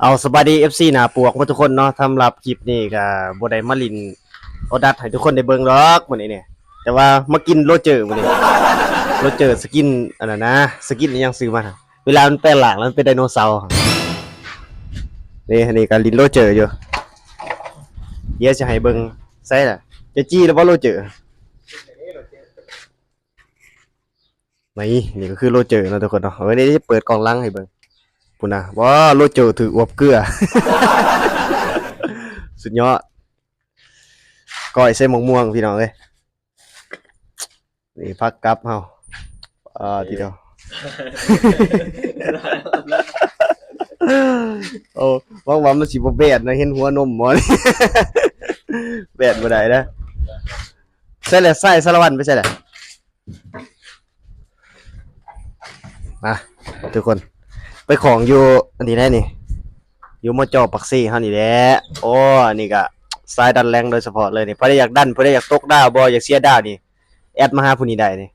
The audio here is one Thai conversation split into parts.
เอาสบายดี FC หนาปวกมาทุกคนเนาะสำหรับคลิปนี้ก็บ่ไดมาลินเอดัดให้ทุกคนได้เบิ่งหรอกมื้อนี้เนี่ย แต่ว่ามากินโรเจอร์มื้อนี้โรเจอร์สกินอันนั้นนะสกินอิหยังซื้อมาเวลามันแปลงร่างแล้วมันเป็นไดโนเสาร์นี่อันนี้ก็ลินโรเจอร์อยู่เดี๋ยวจะให้เบิ่งใส่ล่ะ จะจี้แล้วบ่โรเจอร์นี่นี่ก็คือโรเจอร์นาะทุกคนเนาะเอาไว้นี้จะเปิดกล่องลังให้เบิ่ง ปุ่นะว้าโลโจถืออวบเกลือ สุดยอดก้อยใส่หมกม่วงพี่น้องเลยนี่พักกลับเฮาอ่าทีเดียวโอ้ว่างว่ามันสิบ่แบดนะเห็นหัวนมหมอนี่แบดบ่ได้นะใช่แหละใส่สารวัตรไปใช่แหละมาทุกคน ไปของอยู่อันนี้ได้นี่อยู่มอจอปักซี่เฮานี่แหละโอ้อันนี้ก็สายดันแรงโดยเฉพาะเลยนี่พอได้อยากดันพอได้อยากตกดาวบ่อยากเสียดาวนี่แอดมาหาผู้นี้ได้นี่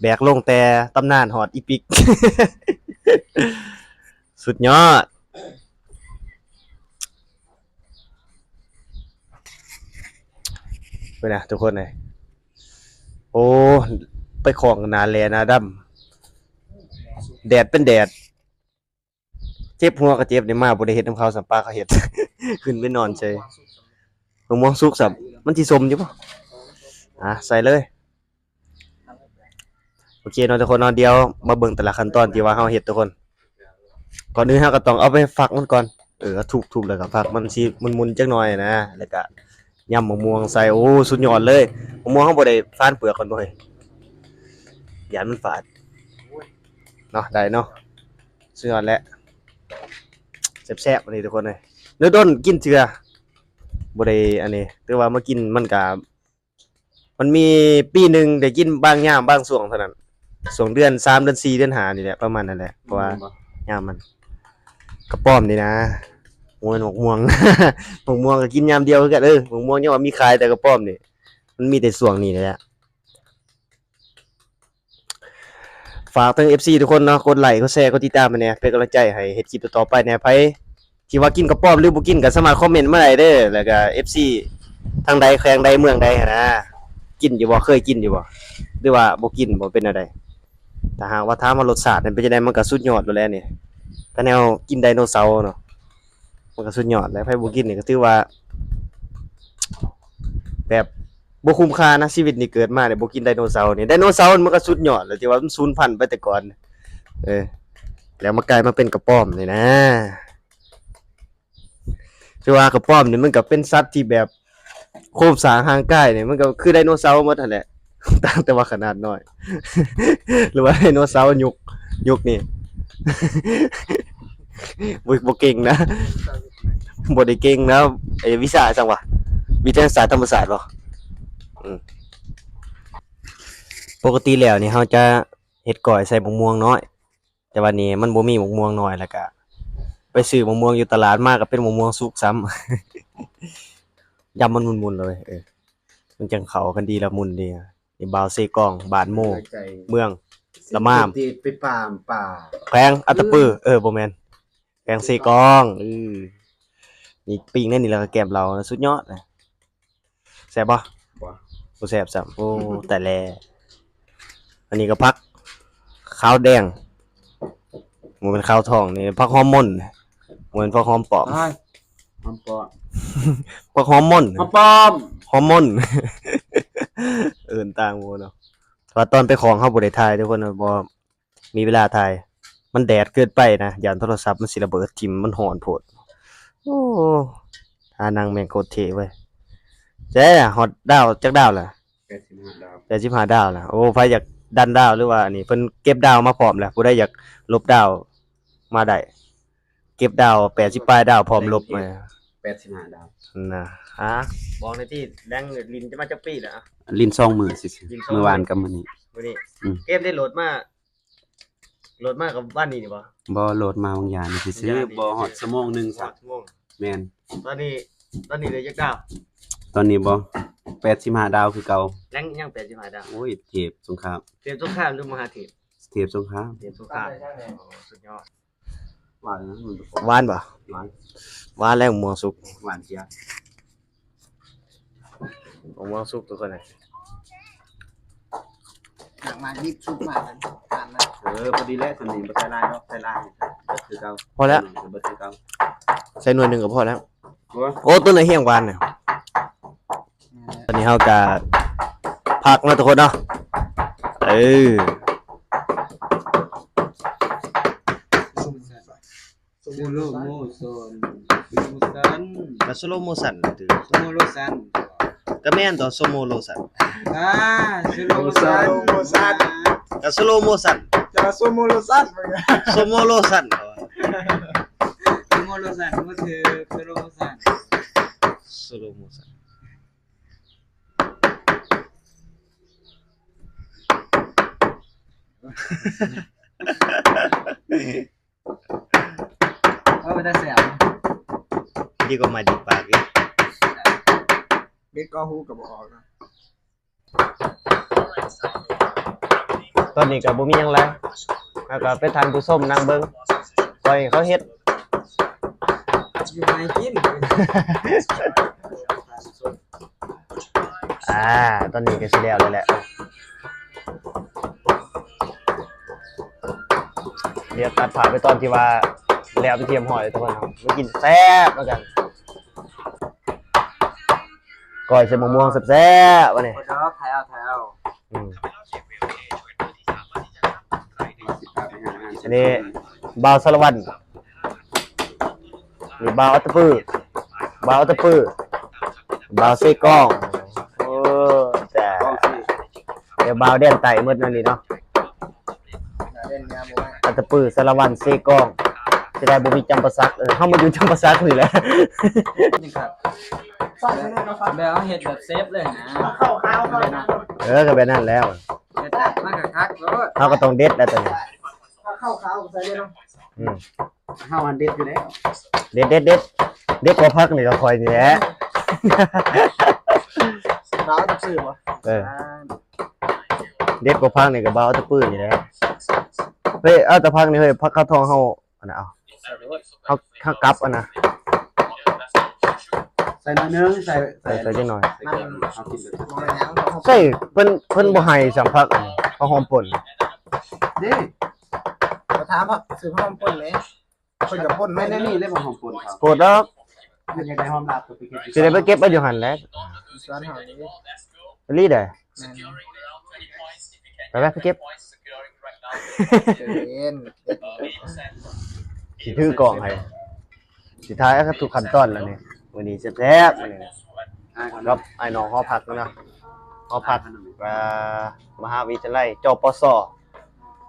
แบกลงแต่ตำนานฮอดอีปิก สุดยอด ไปนะทุกคนเลยโอ้ ไปของนาแลนาดำแดดเป็นแดด เจ็บหัวก็เจ็บได้มาบ่ได้เฮ็ดน้ำเขาวสัมปาเขาเฮ็ด ขึ้นไปนอนเฉยมะม่วงสุกสับมันสิสมอยู่บ่อะใส่เลย โอเคเนาะทุกคนเนาะเดี๋ยวมาเบิ่งแต่ละขั้นตอนที่ว่าเฮาเฮ็ดทุกคน ก่อนอื่นเฮาก็ต้องเอาไปฝักมันก่อน เออทุบๆแล้วก็ฝักมันสิมุนๆจักหน่อยนะ แล้วก็ยำมะม่วงใส่โอ้สุดยอดเลยมะม่วงเฮาบ่ได้ฟานเปลือกก่อนบ่เฮ้ยยานมันฝาดเนาะได้เนาะสุดยอดแล้ว แซ่บๆอันนี้ทุกคนเลยเนื้อด้นกินเถื่อบ่ได้อันนี้แต่ว่ามากินมันก็มันมีปีหนึงได้กินบางยามบางช่วงเท่านั้นช่วงเดือน3เดือน4เดือน5นี่แหละประมาณนั้นแหละเพราะว่ายามมันกระป้อมนี่นะโอ้ยหมกม่วงหมกม่วงก็กินยามเดียวคือกันเออหมกม่วงยังว่ามีขายแต่กระป้อมนี่มันมีแต่ช่วงนี้แหละ ฝากถึง FC ทุกคนเนาะกดไลค์กดแชร์กดติดตามมาแหน่เป็นกำลังใจให้เฮ็ดคลิปต่อๆไปแหน่ยไผที่ว่ากินกระป๋อมหรือบ่กินก็สามารถคอมเมนต์มาได้เด้อแล้วก็ FC ทางใดแขวงใดเมืองใดหั้นนะกินอยู่บ่เคยกินอยู่บ่หรือว่าบ่กินบ่เป็นอะไรถ้าหากว่าถามว่ารสชาติมันเป็นจังไดมันก็สุดยอดอยู่แล้วนี่ก็แนวกินไดโนเสาร์เนาะมันก็สุดยอดแล้วไผบ่กินนี่ก็ถือว่าแบบ บ่คุ้มค่านะชีวิตนี่เกิดมาเนี่ยบ่กินไดโนเสาร์นี่ไดโนเสาร์มันก็สุดยอดแล้วที่ว่ามันสูญพันธุ์ไปแต่ก่อน เออ แล้วมากลายมาเป็นกระป๋อมนี่นะคือว่ากระป้อมนี่มันก็เป็นสัตว์ที่แบบโครงสางทางกายเนี่ยมันก็คือไดโนเสาร์หมดนั่นแหละต่างแต่ว่าขนาดน้อย หรือว่าไดโนเสาร์ยุคยุคนี้บ่บ่เก่งนะบ่ได้เก่งนะไอ้วิชาจังวะวิทยาศาสตร์ธรรมศาสตร์บ่อืม ปกติแล้วนี่เฮาจะเฮ็ดก้อยใส่มะม่วงน้อย แต่วันนี้มันบ่มีมะม่วงน้อยแล้วก็ไปซื้อมะม่วงอยู่ตลาดมากก็เป็นมะม่วงสุกซ้ำยำมันมุนๆเลยเออมันจังเขากันดีละมุนดีอะนี่บาวเซกอง บานโมใจเมือง ละมามที่ไปปามป่าแขวงอัตตปือเออบ่แม่นแขวงเซกองเออนี่ปิ้งนั่นนี่แล้วก็แกมเรานะสุดยอดนะแซ่บบ่ บ่บ่แซ่บซ้ำโอ้ แต่แล อันนี้ก็พักขาวแดงมันเป็นขาวทองนี่พักฮอร์โมนเหมือนพักฮอร์ปลอมอ้ายหอมปอมพักฮอร์โมน หอมปอมฮอร์โมน เอินต่างโมเนาะแต่ว่าตอนไปของเขาบ่ได้ถ่ายทุกคนนะบ่มีเวลาถ่าย มันแดดเกินไปนะยานโทรศัพท์มันสิระเบิดทิ่มมันร้อนโพดโอ้ทานังแม่งโคตรเท่เว้ย เจ๊ฮอตดาวจักดาวล่ะแปดสิบห้าดาวแต่15ดาวล่ะโอ้ไผอยากดันดาวหรือว่าอันนี้เพิ่นเก็บดาวมาพร้อมแล้วผู้ใดอยากลบดาวมาได้เก็บดาว80ปลายดาวพร้อมลบมาแปดสิบห้าดาวนะฮะบอกในที่แรงลินจะมาจักปีแล้วอะ ลิ้นซองมือสิลิ้นซอง เมื่อวานกับมื้อนี้มื้อนี้อืม เกมได้โหลดมาโหลดมากับบ้านนี้นี่บ่บ่โหลดมาบางอย่างนี่ซื้อๆบ่ฮอดชั่วโมงหนึงสาสัมกชั่วโมงแม่นตอนนี้ ตอนนี้เลยจักดาว ตอนนี้บ่แปดสิบห้าดาวคือเก่าแรงยัง85ดาวโอ้ยเทพสงครามเทพสงครามหรือมหาเทพเทพสงครามเทพสงครามโอ้สุดยอดหวานนะมันหวานบ่หวานหวานแล้วม่วงสุกหวานเชียวม่วงสุกทุกคนเลยหนังมายิบชุบมากันตามมาเออพอดีแล้วตัวนี้บ่ใส่ลายเนาะใส่ลายเบิดคือเก่าพอแล้วเบิดคือเก่าใส่หน่วยหนึงก็พอแล้วโอ้ยโอ้ต้นไหนเฮียงหวานเนี่ย ตอนนี้เฮาก็พักมาทุกคนเนาะเออสมูโลโมโซนสมูซันก็สโลโมชันสมูโลซันก็แม่นต่อสโมโลชันอ่าสโลโมซันก็สโลโมชันจะสมูโลซันมึงสโมโลชันสมูโลซันก็คือสโลโมซันสโลโมชัน ว่ามันจะเสียบดีกว่ามาดิปากอีกเบ็ดก็ฮู้กับออกนะตอนนี้ก็บ่มีหยังแล้วแล้วก็ไปทานผู้ส้มนั่งเบิ่งปล่อยให้เขาเฮ็ด อยู่ไหนกินอ่า ตอนนี้ก็สิแล้วแล้วแหละ เดี๋ยวตัดผ่านไปตอนที่ว่าแล้วไปเทียมหอยทุกคนครับมากินแซ่บแล้วกันก้อยใส่มะม่วงแซ่บๆวะเนี่ยโอ้ดอกไทยเอาไทยเอาอืมสิพาไปหาอาหารอันนี้บาวสารวันนี่บาวอัตตปื้อบาวอัตตปื้อบาวเซกล้องโอ้แต่กล้องสิเดี๋ยวบาวเด่นไต่หมดนั่นนี่เนาะ ตตปื้อสารวันเซกล้องจะได้บ่มีจำปาสักเออเฮามาอยู่จำปาสักนี่แหละ นี่ครับแบบเฮ็ดแบบเซฟเลยนะเข้าข้าวเข้านะเออก็แบบนั้นแล้วเฮ็ดแบบมันก็คักโลดเฮาก็ต้องเด็ดแล้วตอนนี้เข้าข้าวใส่เลยเนาะอืมเฮาอันเด็ดอยู่แล้วเด็ดเด็ดเด็ดเด็ดกว่าพักนี่ก็คอยนี่แหละดาวจะซื้อบ่เออเด็ดกว่าพักนี่ก็บาวอัตตปื้อนี่แหละ เฮ้ยเอาแต่พักนี่เฮ้ยพักข้าวทองเฮาอันน่ะเอาเฮาเฮากลับอันน่ะใส่หน่อยนึงใส่ใส่ใส่จังหน่อยใส่ก่อนเอากินเลยบ่เป็นหยังเขาใส่เพิ่นเพิ่นบ่ให้สัมผัสข้าวหอมป่นเด้ถามว่าซื้อหอมป่นเลยเพิ่นก็ป่นไม่ไม่ได้ได้นี่นี่เลยบ่หอมปนเขาโกรธแล้วมันอยากได้หอมลาบก็ไปเก็บสิได้ไปเก็บไว้อยู่หั่นแหล้วสวนเฮานี่ไปรีดได้แม่นไปไปไปเก็บ เล่นสิถือกล่องให้สิท้ายก็ทุกขั้นตอนแล้วนี่มื้อนี้แซ่บๆมื้อนี้อ่าก่อนครับไอ้น้องหอพักแล้วนะหอพักอ่ามหาวิทยาลัยจปส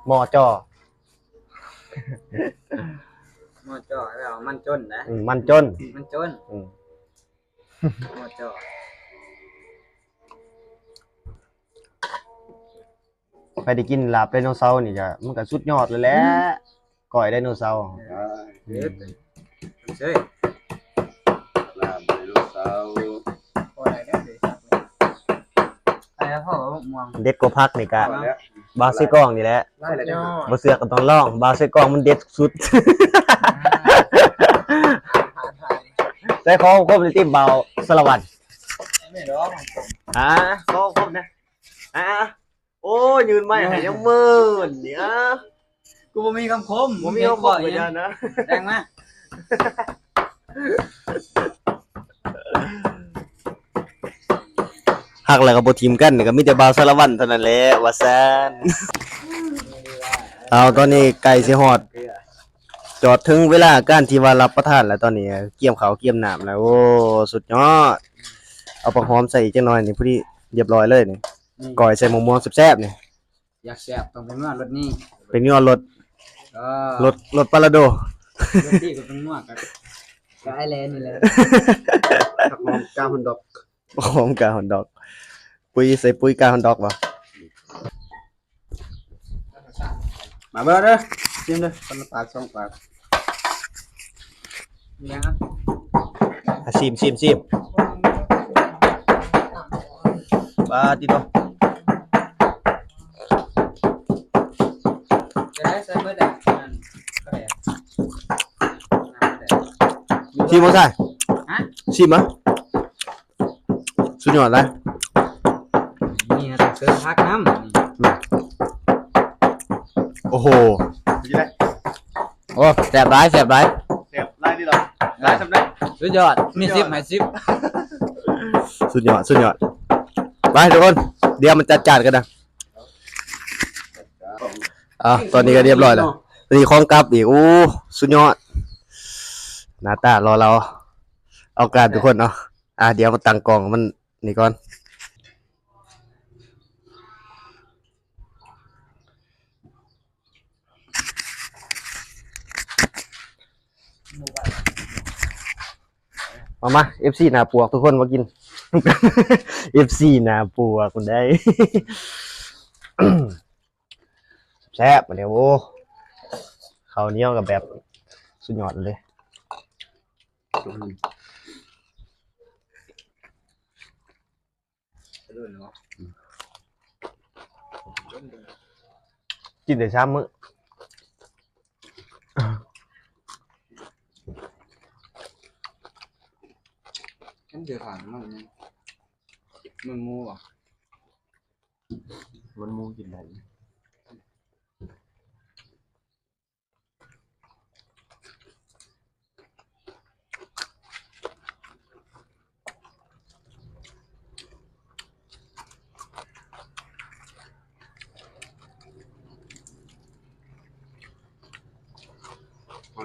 มจมอจ่อแล้วมันจนนะอืมมันจนมันจนอืมมอจ่อ ไปได้กินลาบไดโนเสาร์นี่ก็มันก็สุดยอดเลยแหละก้อยไดโนเสาร์เด็ดเฮ้ยลาบไดโนเสาร์บ่ได้เด้อเด้ครับไอ้พ่อม่วงเด็ดกว่าพักนี่ก็เอาแล้วบาซิกล้องนี่แหละได้แล้วยเด้ออดบ่เสือกก็ต้องลองบาซิกล้องมันเด็ดสุดผ่านไทยใส่ของครบในทีมเบาสารวัตรไม่ดอกอ่าของครบนะอ่า โอ้ยยืนไม่ให้ยังมื่นเนี่ยกูบ่มีคำคมผมมีเขาบอกเหมือนกันนะแดงมาหักแล้วก็บ่ทีมกันนี่ก็มีแต่เบาสารวัตรเท่านั้นแหละว่าซั่นเอาตอนนี้ไก่สิฮอด จอดถึงเวลาการที่ว่ารับประทานแล้วตอนนี้เกี่ยมข้าวเกี่ยมน้ำแล้วโอ้สุดยอดเอาผักหอมใส่อีกจังหน่อยนี่พอดีเรียบร้อยเลยนี่ ก่อยใส่มะม่วงแซ่บๆนี่อยากแซ่บต้องเป็นนวดรถนี่เป็นยอดรสก็รสรสปาราโดรถที่ก็เป็นนวดกับกับไอแลนด์นี่แหละผักหอมกาฮอนดอกหอมกาฮอนดอก ปุ้ยใส่ปุ้ยกาฮอนดอกบ่มาเบิ่งเด้อชิมเด้อคนละปากสองปากยังอะอะชิมชิมชิมบาติโตจะได้ใส่เบิดอะนั่นก็ได้ชิมมาใช่ฮะชิมมะสุดยอดเลยนี่นะต้องเสริมพักน้ำนี่โอ้โหดีเลยโอ้แสบร้ายแสบร้ายเสียบไล่ดีหรอไล่ทำได้สุดยอดมีซิปให้ซิป สุดยอดสุดยอดไปทุกคน เดี๋ยวมันจัดจานกันนะ อะตอนนี้ก็เรียบร้อยแล้วตอนนี้ของกลับอีกโอ้สุดยอดหน้าตารอเรา เอาการทุกคนเนาะอะเดี๋ยวมาตั้งกล่องมันนี่ก่อนมามา FC หนาปวกทุกคนมากิน FC หนาปวกคนได้ แซ่บมาเนี่ยโว้ข้าวเหนียวกับแบบสุดยอดเลยกินแต่เช้ามื้อฉันเดือดผ่านมันนี่มันมูอะมันมูกินได้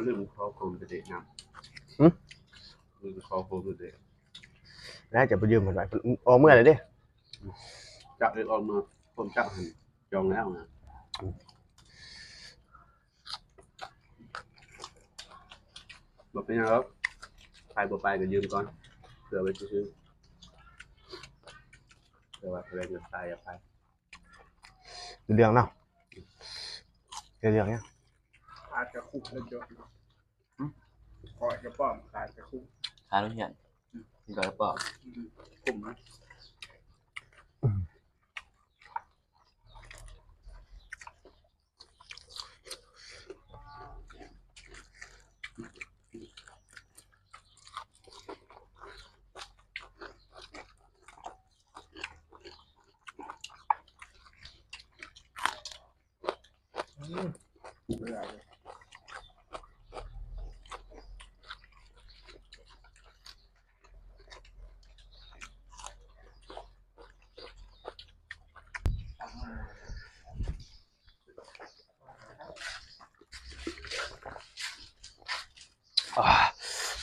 เขาเรื่องเขาโคมเด็กนะเรื่องเขาโคมเด็กน่าจะไปยืมมันไปออกเมื่อไหร่ดิจับเด็กออกมาผมจับหันจองแล้วนะบอกเป็นยังครับไปบ่ไปก็ยืมก่อนเผื่อไปซื้อเผื่อว่าอะไรเงินตายอย่าไปเรื่องเนาะเรื่องเนี้ยขา ดกระคุกแล้วจบก่อนจะป้อมขาดกระคุกทานทุกอย่างกินก่อนหรือเปล่าคุ้มนะเ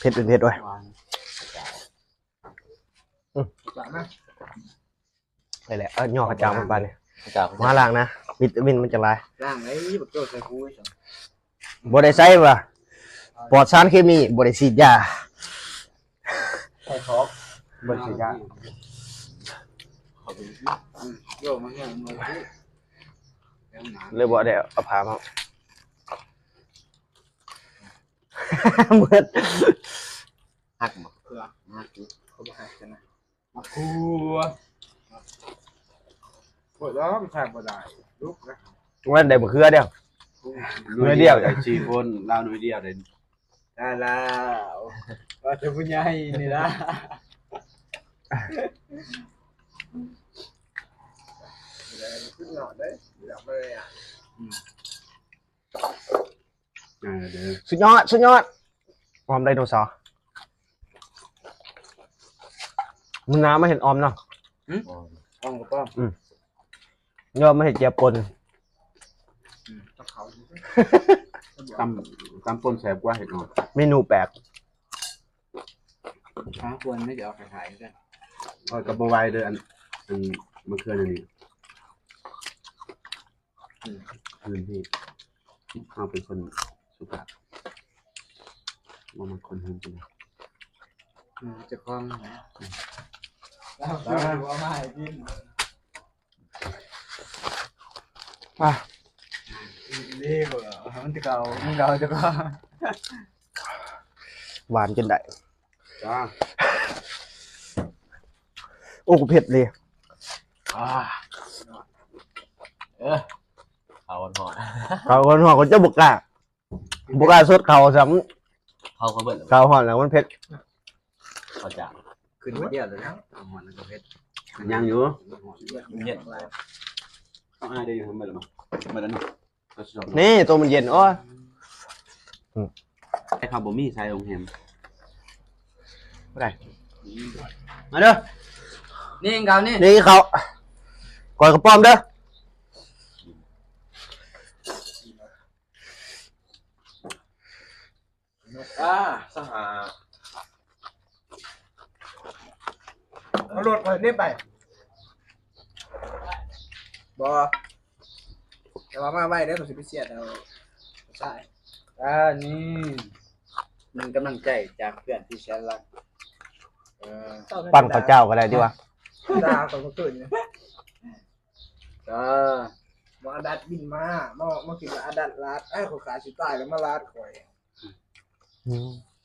ผ็ดเป็นเผ็ดด้วยหลังนะไปแหละเออย่อขจางมันไปเนี่ยจากมาล้างนะวิตามินมันจะลายร่างไอ้บักโจ้ใส่กูไว้สั่งบ่ได้ใส่ว่ะปลอดสารเคมีบ่ได้ฉีดยาใส่ท็อปบ่ได้ฉีดยาโยมมาแค่มือที่แล้วหนาเลยบ่ได้เอาผ้ามา เบิดหักหมดเพื่อหักเขาบอกให้กันนะมาคูปวดแล้วไม่ใช่ปวดได้ลุกนะว่าได้บ่เคือเด้อหน่วยเดียวไอ้ชีคนเล่าหน่วยเดียวเลยได้แล้วว่าจะพูดยังนี่ละขึ้นหน่อยได้อยากเลยอะ อ่าเดี๋ยวสุดยอด สุดยอดออมไดโนเสาร์มึงน้ำมาเห็นออมเนาะต้องกับป้อมยอมมาเห็นเจียปนต้องเขาดูสิตำตำปนแสบกว่าเห็ดหอมเมนูแปลกช้าควรไม่จะเอาไปขายกันเออกระบวายเด้ออันอันมะเขืออันนี้คืนที่เอาเป็นคน สุภาพว่ามันคนหืนจริงจะคล้องนะแล้วว่าไม่กินอะนี่เหรอมันจะเก่ามันเก่าจะก็หวานจนได้จ้าโอ้กูเผ็ดเลยอ่าเออเอาหน่อยเขาคนหัวคนจะบุกล้า บุกล้าสดเขาซ้เขาเขาเบิดแล้วกาวหอนแล้วมันเผ็ดเขาจะขึ้นมาเดียวเลยนะเอาหอนแล้วก็เพชรยังอยู่เย็นต้องอายได้อยู่ทำไมล่ะมั้งมาแล้วเนาะก็ชอบนี่ตัวมันเย็นโอ้ยไอ้ข้าวบะหมี่ใส่องแฮมบ่ได้มาเด้อนี่เองเขานี่นี่เขาก่อยกระป้อมเด้อ อ่าสหาเอารถมาเนี่ยไปบอแต่ว่ามาไว้ได้อผมสิไปเสียดเอาใช่อ่านี่มันกำลังใจจากเพื่อนที่แสนรักเออปั้นข้าวเจ้าก็ได้ดีวะด่าเขาก็เกิดเนี่ยก็มาอาดัดบินมามามากินกับอาดัดลาดไอ้เขาขาสิตายแล้วมาลาดข่อย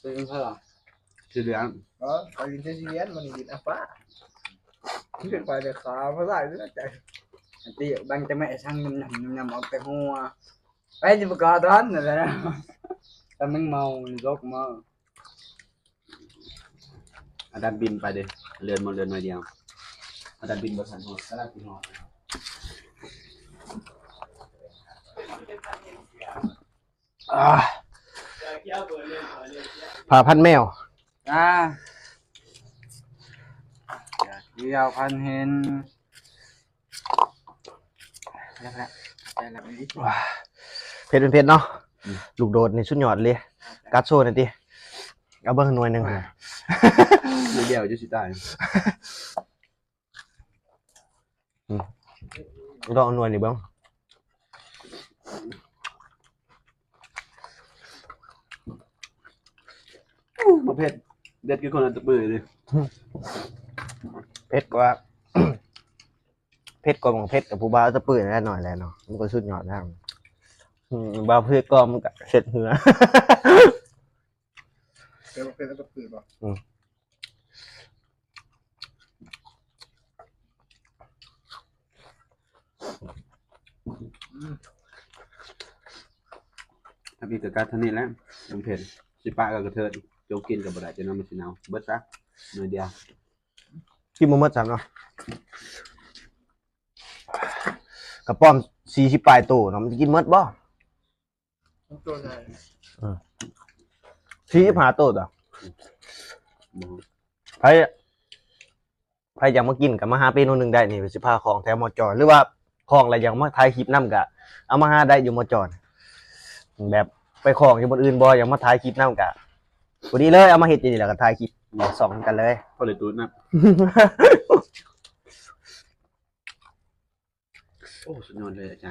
เป็นเพื่อชื่อเรื่องเออข่อยยินเจสิเลียนมันยินอาฟ้าขึ้นไปเดี๋ยวขาเพราะได้เรื่อ ผ่าพันแมว อ่าอยากเดียวพันเห็นแล้วแล้วใจแล้วนี่เผ็ดเป็นเผ็ดเนาะลูกโดดในชุดหยอดเลยกัดโซ่หน่อยดิเอาเบิ้งหน่วยหนึ่งเดี๋ยวเดียวจะสิตายลองเอาหน่วยนี่เบิ้ง ประเภทเด็ดคือคนอันตะปือเลยเผ็ดกว่าเผ็ดกว่าของเผ็ดกับผู้บ่าวจะปืนแน่หน่อยแหล้วเนาะมันก็ชุดหยอดนะอืมบ่าวเผ็ดก็มันก็เสร็จเหือเป็นเป็นตะปืนป่ะถ้าพี่เกิดการทันนี้แล้วประเภทสิปะกับกระเทิด โจกกินกับบ่ได้จะนำมาสิหนาวเบิดซะหน่อยเดียวกินบ่หมดซ้ำเนาะกระป้อมสี่สิบปลายตู้เนาะมันจะกินหมดบ่ตัวไหนสี่สิบห้าตู้ต่อบ่ใครใครอยากมากินกับมาหาเมนูหนึ่งได้นี่สิพาของแถวมอจอหรือว่าของอะไรอยากมาถ่ายคลิปนํกะเอามาหาได้อยู่มอจอแบบไปของอยู่บนอื่นบ่อยากมาถ่ายคลิปนํกะ วันนี้เลยเอามาเฮ็ดอย่างนี้แหละก็ถ่ายคลิปสองกันเลย พอเลยตูดนะโอ้สุดยอดเลยอาจารย์